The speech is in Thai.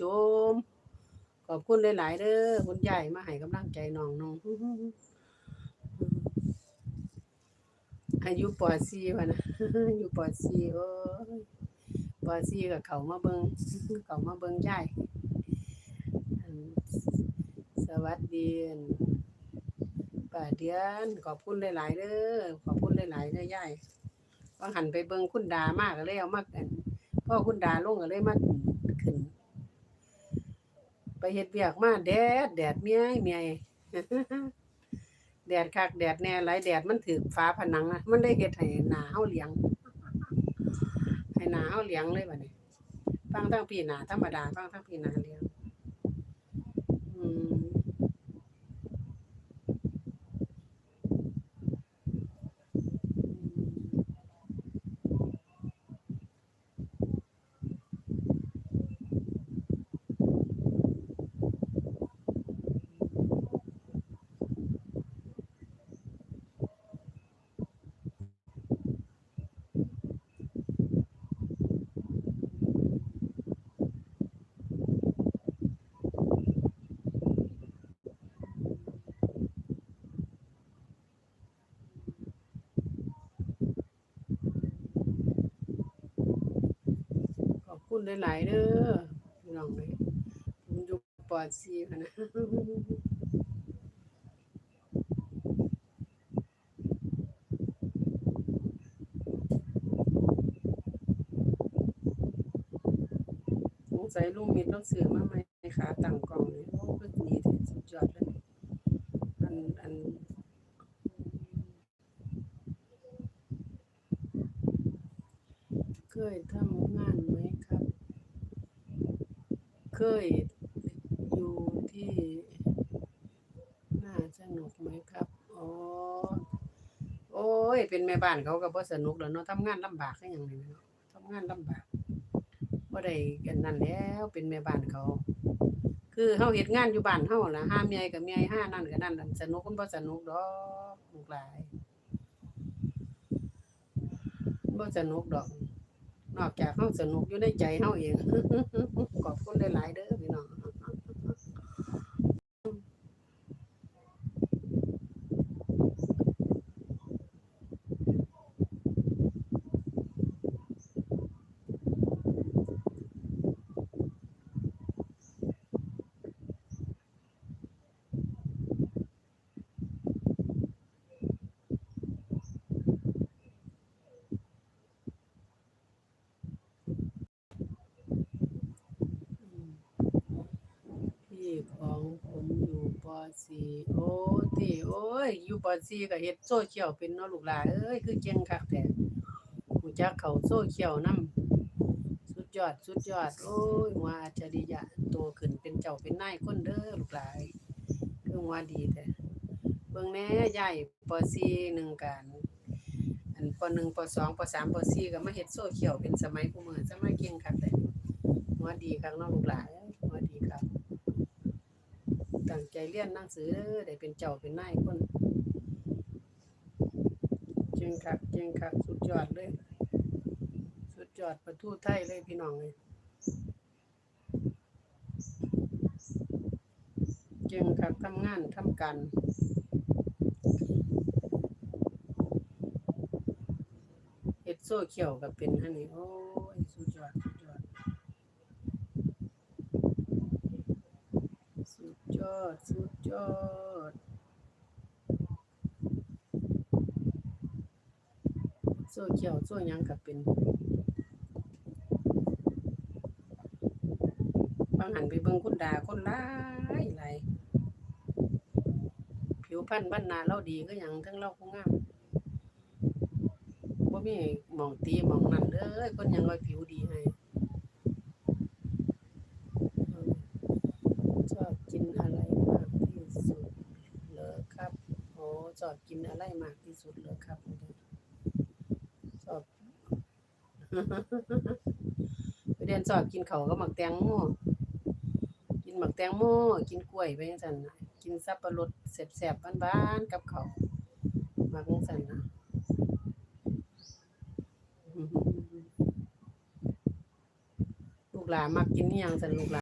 ชม ขอบคุณหลาย ๆเด้อคุณยายมาให้กำลังใจน้องน้องอายุปอซีวะนะอายุปอซีโอ้ยปอซีกับเขามาเบิงเขามาเบิงยายอันสวัสดีป้าเดือนขอบคุณหลาย ๆเด้อขอบคุณหลายๆเด้อยายว่าหันไปเบิงคุณดามากก็เลยเอามากกันพ่อคุณดาลงก็เลยมากขึ้น ไปเฮ็ดเวียกมาแดด แดดเมียเมียแดดคักแดดแน่หลายแดดมันถือฟ้าผนังอะมันได้เฮ็ดให้หนาเฮาเหลียงให้หนาเฮาเหลียงเลยบัดนี้ฟังทั้งปีหนาธรรมดาฟังทั้งปีหนาเหลียง อืมขอบ คุณหลายๆเด้อพี่น้องเอ้ยผมอยู่ปอดซีพะนะสงสัยลุงมิตรต้องซื้อมาใหม่ขาตั้งกล้องนี่โอ้เพิ่นดีแท้สุดยอดเลยอันอันเคยทำงานไหมครับเค ยอยู่ที่น่าสนุกไหมครับอ๋อโอ้ย เป็นแม่บ้านเขาก็บ่สนุกแล้วเนาะทำงานลำบากคือหยังนี่เนาะทำงานลำบากบ่ได้กันนั่นแล้วเป็นแม่บ้านเขา คือเฮาเฮ็ดงานอยู่บ้านเฮาล่ะห้าเมียกับเมียห้านั่นก็นั่นนั่นสนุกมันบ่สนุกดอกลูกหลายบ่สนุกดอก นอกจากเฮาสนุกอยู่ในใจเฮาเองขอบคุณหลายๆเด้อพี่น้อง พี่ของผม อยู่ป .4 โอ้ติโอ้ยอยู่ป .4 ก็เฮ็ดโซเชียลเป็นเนาะลูกหลานเอ้ยคือเก่งคักแท้รู้จักเขาโซเชียลนำสุดยอดสุดยอด โอ้ยวอัจฉริยะโตขึ้นเป็นเจ้าเป็นนายคนเด้อลูกหลานคือหัวดีแท้เบิ่งแน่ยายป .4 หนึ่งกันอันป .1 ป .2 ป .3 ป .4 ก็มาเฮ็ดโซเชียลเป็นสมัยผู้มื้อสมัยเก่งคักแท้หัวดีคักเนาะลูกหลานเอ้ยหัวดีคัก ตั้งใจเรียนหนังสือเด้อได้เป็นเจ้าเป็นนายคนเก่งคักเก่งคักสุดยอดเลย สุดยอดประทูไทยเลยพี่น้องเลยเก่งคักทำงานทำการเฮ็ดโซ่เขียวก็เป็นอันนี้โอ้ยสุดยอดสุด ยอดสุดยอด สุดยอด โซ่เขียวโซ่ยังกับเป็นบางหันไปเบิ่งคุณดาคนหลายหลายผิวพรรณบ้านนาเราดีก็ยังทั้งเราก็งามบ่มีหมองตีหมองนั่นเด้อคนยังว่าผิวดีให้ ชอบกินอะไรมากที่สุดเหรอครับโอ้ชอบกินอะไรมากที่สุดเหรอครับชอบไปเรียนชอบกินเขาก็หมักแตงโมกินหมักแตงโมกินกล้วยไปจังซั่นนะกินสับปะรดแซ่บๆบ้านๆกับเขามักจังซั่นนะลูกหลานมักกินอิหยังซั่นลูกหลาน